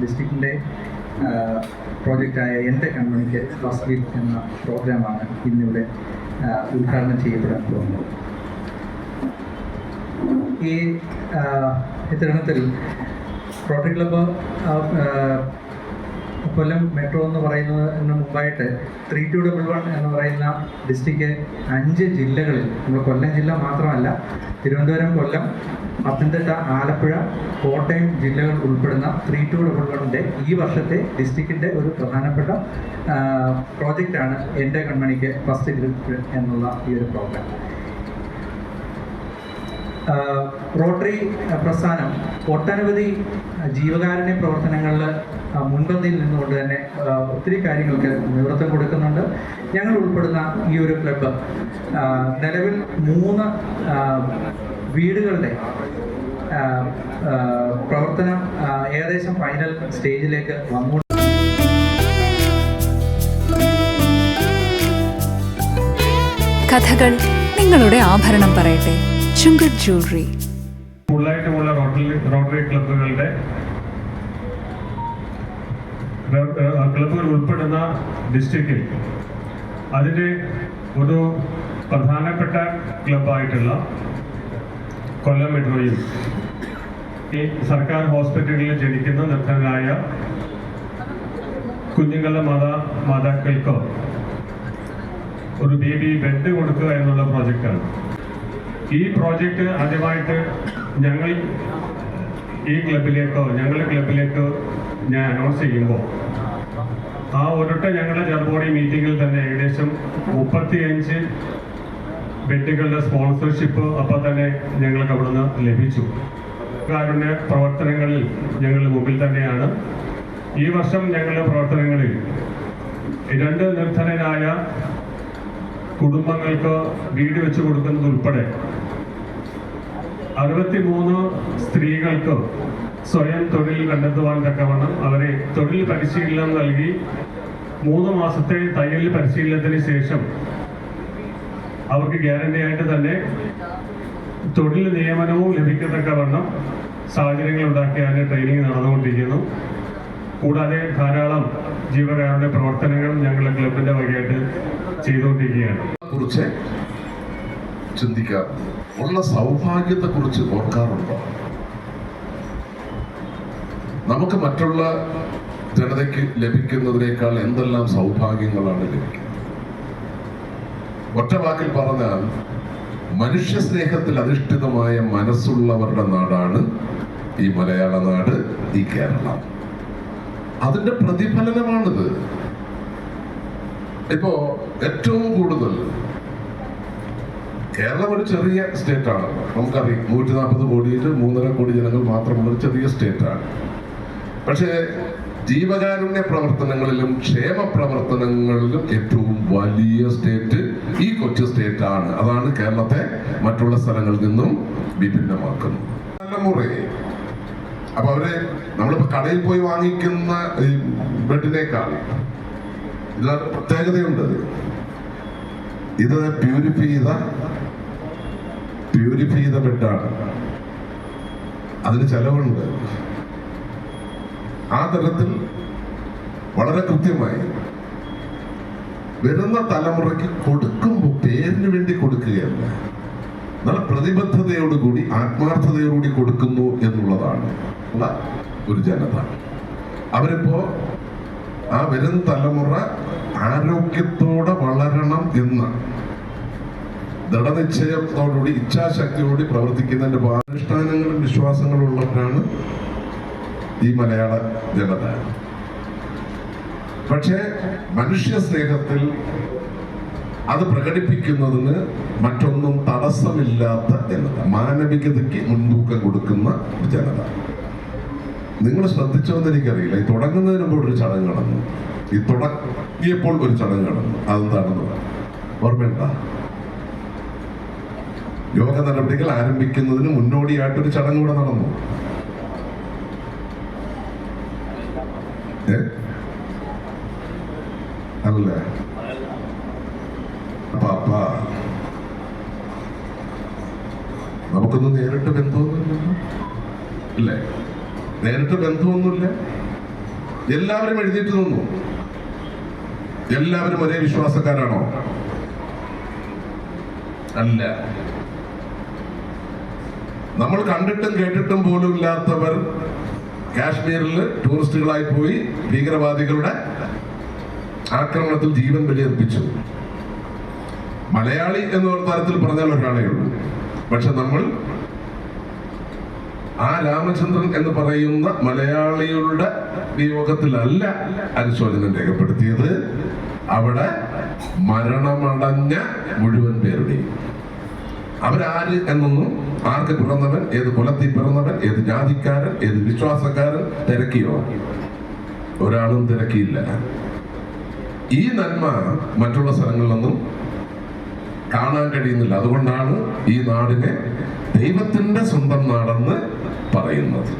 ഡിസ്ട്രിക്റ്റിന്റെ പ്രോജക്റ്റായ എന്റെ കൺമണിക്ക് first week എന്ന പ്രോഗ്രാമാണ് ഇന്നിവിടെ ഉദ്ഘാടനം ചെയ്യപ്പെടാൻ പോകുന്നത്. ഈ തരുണത്തിൽ റോട്ടറി ആ, കൊല്ലം മെട്രോ എന്ന് പറയുന്നതിന് മുമ്പായിട്ട് ത്രീ ടു ഡബിൾ വൺ എന്ന് പറയുന്ന ഡിസ്ട്രിക്റ്റ് അഞ്ച് ജില്ലകളിൽ നമ്മൾ കൊല്ലം ജില്ല മാത്രമല്ല തിരുവനന്തപുരം കൊല്ലം പത്തനംതിട്ട ആലപ്പുഴ കോട്ടയം ജില്ലകൾ ഉൾപ്പെടുന്ന ത്രീ ടു ഡബിൾ വണ്ണിന്റെ ഈ വർഷത്തെ ഡിസ്ട്രിക്റ്റിന്റെ ഒരു പ്രധാനപ്പെട്ട പ്രോജക്റ്റാണ് എന്റെ കൺമണിക്ക് ഫസ്റ്റ് ഗ്രൂപ്പ് എന്നുള്ള ഈ ഒരു പ്രോഗ്രാം റോട്ടറി പ്രസ്ഥാനം ഒട്ടനവധി ജീവകാരുണ്യ പ്രവർത്തനങ്ങളിൽ മുൻപന്തിയിൽ നിന്നുകൊണ്ട് തന്നെ ഒത്തിരി കാര്യങ്ങൾക്ക് നേതൃത്വം കൊടുക്കുന്നുണ്ട്. ഞങ്ങൾ ഉൾപ്പെടുന്ന ഈ ഒരു ക്ലബ്ബ് നിലവിൽ മൂന്ന് വീടുകളുടെ പ്രവർത്തനം ഏകദേശം ഫൈനൽ സ്റ്റേജിലേക്ക് വന്നു. കഥകൾ നിങ്ങളുടെ ആഭരണം പറയട്ടെ. ചുങ്കത് ജ്വല്ലറി ഫുള്ളായിട്ടുമുള്ള റോട്ടറി റോട്ടറി ക്ലബ്ബുകളുടെ ഏഹ്, ക്ലബ്ബുകൾ ഉൾപ്പെടുന്ന ഡിസ്ട്രിക്റ്റിൽ അതിന്റെ ഒരു പ്രധാനപ്പെട്ട ക്ലബായിട്ടുള്ള കൊല്ലം മെട്രോയിൽ ഈ സർക്കാർ ഹോസ്പിറ്റലുകളിൽ ജനിക്കുന്ന നിർദ്ധനരായ കുഞ്ഞുങ്ങളുടെ മാതാ മാതാക്കൾക്ക് ഒരു ബേബി ബെഡ് കൊടുക്കുക എന്നുള്ള പ്രോജക്റ്റാണ് ഈ പ്രോജക്റ്റ് ആദ്യമായിട്ട് ഞങ്ങൾ ഈ ക്ലബിലേക്കോ ഞങ്ങളുടെ ക്ലബിലേക്കോ ഞാൻ അനൗൺസ് ചെയ്യുമ്പോൾ ആ ഒരൊട്ട ഞങ്ങളുടെ ജർബോഡി മീറ്റിങ്ങിൽ തന്നെ ഏകദേശം മുപ്പത്തിയഞ്ച് ബെഡുകളുടെ സ്പോൺസർഷിപ്പ് അപ്പോൾ തന്നെ ഞങ്ങൾക്ക് അവിടുന്ന് ലഭിച്ചു. കാരുണ്യ പ്രവർത്തനങ്ങളിൽ ഞങ്ങൾ മുമ്പിൽ തന്നെയാണ്. ഈ വർഷം ഞങ്ങളുടെ പ്രവർത്തനങ്ങളിൽ രണ്ട് നിർധനരായ കുടുംബങ്ങൾക്ക് വീട് വെച്ച് കൊടുക്കുന്നത് ഉൾപ്പെടെ അറുപത്തിമൂന്ന് സ്ത്രീകൾക്ക് സ്വയം തൊഴിൽ കണ്ടെത്തുവാൻ തക്കവണ്ണം അവരെ തൊഴിൽ പരിശീലനം നൽകി മൂന്ന് മാസത്തെ തയ്യൽ പരിശീലനത്തിന് ശേഷം അവർക്ക് ഗ്യാരണ്ടി ആയിട്ട് തന്നെ തൊഴിൽ നിയമനവും ലഭിക്കത്തക്കവണ്ണം സാഹചര്യങ്ങൾ ഉണ്ടാക്കിയാണ് ട്രെയിനിങ് നടന്നുകൊണ്ടിരിക്കുന്നു. കൂടാതെ ധാരാളം ജീവകാരുടെ പ്രവർത്തനങ്ങൾ ഞങ്ങളുടെ ക്ലബിന്റെ വകയായിട്ട് ചെയ്തുകൊണ്ടിരിക്കുകയാണ്. കുറിച്ച് ചിന്തിക്കാം. ഉള്ള സൗഭാഗ്യത്തെ കുറിച്ച് ഓർക്കാറുണ്ടോ? നമുക്ക് മറ്റുള്ള ജനതയ്ക്ക് ലഭിക്കുന്നതിനേക്കാൾ എന്തെല്ലാം സൗഭാഗ്യങ്ങളാണ് ലഭിക്കുന്നത്? ഒറ്റ വാക്കിൽ പറഞ്ഞാൽ മനുഷ്യ സ്നേഹത്തിൽ അധിഷ്ഠിതമായ മനസ്സുള്ളവരുടെ നാടാണ് ഈ മലയാള നാട് ഈ കേരളം. അതിന്റെ പ്രതിഫലനമാണിത്. ഇപ്പോ ഏറ്റവും കൂടുതൽ കേരളം ഒരു ചെറിയ സ്റ്റേറ്റ് ആണ് നമുക്കറിയാം നൂറ്റി നാൽപ്പത് കോടിയിൽ മൂന്നര കോടി ജനങ്ങൾ മാത്രമുള്ള ഒരു ചെറിയ സ്റ്റേറ്റ് ആണ് പക്ഷേ ജീവകാരുണ്യ പ്രവർത്തനങ്ങളിലും ക്ഷേമ പ്രവർത്തനങ്ങളിലും ഏറ്റവും വലിയ സ്റ്റേറ്റ് ഈ കൊച്ചു സ്റ്റേറ്റ് ആണ് അതാണ് കേരളത്തെ മറ്റുള്ള സ്ഥലങ്ങളിൽ നിന്നും വിഭിന്നമാക്കുന്നത്. തലമുറയെ അപ്പൊ അവർ നമ്മളിപ്പോ കടയിൽ പോയി വാങ്ങിക്കുന്ന ഈ ബ്രെഡിനേക്കാൾ ഇതിനകത്ത് പ്രത്യേകതയുണ്ട്. ഇത് പ്യൂരിഫൈ ചെയ്ത പ്യൂരിഫൈ ചെയ്ത ബ്രെഡാണ്. അതിന് ചെലവുണ്ട്. ആ തരത്തിൽ വളരെ കൃത്യമായി വരുന്ന തലമുറയ്ക്ക് കൊടുക്കുമ്പോൾ പേരിന് വേണ്ടി കൊടുക്കുകയല്ല. നല്ല പ്രതിബദ്ധതയോടുകൂടി ആത്മാർത്ഥതയോടുകൂടി കൊടുക്കുന്നു എന്നുള്ളതാണ് ഉള്ള ഒരു ജനത. അവരിപ്പോ ആ വരും തലമുറ ആരോഗ്യത്തോടെ വളരണം എന്ന് ദൃഢനിശ്ചയത്തോടുകൂടി ഇച്ഛാശക്തിയോടുകൂടി പ്രവർത്തിക്കുന്നതിന്റെ അനുഷ്ഠാനങ്ങളും വിശ്വാസങ്ങളും ഉള്ളവരാണ് ഈ മലയാള ജനത. പക്ഷേ മനുഷ്യ സ്നേഹത്തിൽ അത് പ്രകടിപ്പിക്കുന്നതിന് മറ്റൊന്നും തടസ്സമില്ലാത്ത ജനത മാനവികതയ്ക്ക് മുൻതൂക്കം കൊടുക്കുന്ന ജനത. നിങ്ങൾ ശ്രദ്ധിച്ചോന്ന് എനിക്കറിയില്ല. ഈ തുടങ്ങുന്നതിന് മുമ്പ് ഒരു ചടങ്ങ് നടന്നു. ഈ തുടങ്ങിയപ്പോൾ ഒരു ചടങ്ങ് നടന്നു. അതെന്താണെന്ന് ഓർമ്മയുണ്ട യോഗ നടപടികൾ ആരംഭിക്കുന്നതിന് മുന്നോടിയായിട്ടൊരു ചടങ്ങ് കൂടെ നടന്നു. അല്ല? പാപ്പ നമുക്കൊന്നും നേരിട്ട് ബന്ധമൊന്നുമില്ലല്ലോ ഇല്ലേ? നേരിട്ട് ബന്ധമൊന്നുമില്ല. എല്ലാവരും എഴുതിയിട്ട് നിന്നു. എല്ലാവരും ഒരേ വിശ്വാസക്കാരാണോ? അല്ല. നമ്മൾ കണ്ടിട്ടും കേട്ടിട്ടും പോലും ഇല്ലാത്തവർ കാശ്മീരിൽ ടൂറിസ്റ്റുകളായി പോയി ഭീകരവാദികളുടെ ആക്രമണത്തിൽ ജീവൻ ബലിയർപ്പിച്ചു. മലയാളി എന്ന തരത്തിൽ പറഞ്ഞാൽ ഒരാളേ ഉള്ളൂ പക്ഷെ നമ്മൾ ആ രാമചന്ദ്രൻ എന്ന് പറയുന്ന മലയാളികളുടെ വിയോഗത്തിലല്ല അനുശോചനം രേഖപ്പെടുത്തിയത്. അവിടെ മരണമടഞ്ഞ മുഴുവൻ പേരുടെയും. അവരാര് എന്നൊന്നും ആർക്ക് പിറന്നവൻ ഏത് കുലത്തിൽ പിറന്നവൻ ഏത് ജാതിക്കാരൻ ഏത് വിശ്വാസക്കാരൻ തിരക്കിയോ? ഒരാളും തിരക്കിയില്ല. ഈ നന്മ മറ്റുള്ള സ്ഥലങ്ങളിലൊന്നും കാണാൻ കഴിയുന്നില്ല. അതുകൊണ്ടാണ് ഈ നാടിനെ ദൈവത്തിന്റെ സ്വന്തം നാടെന്ന് പറയുന്നത്.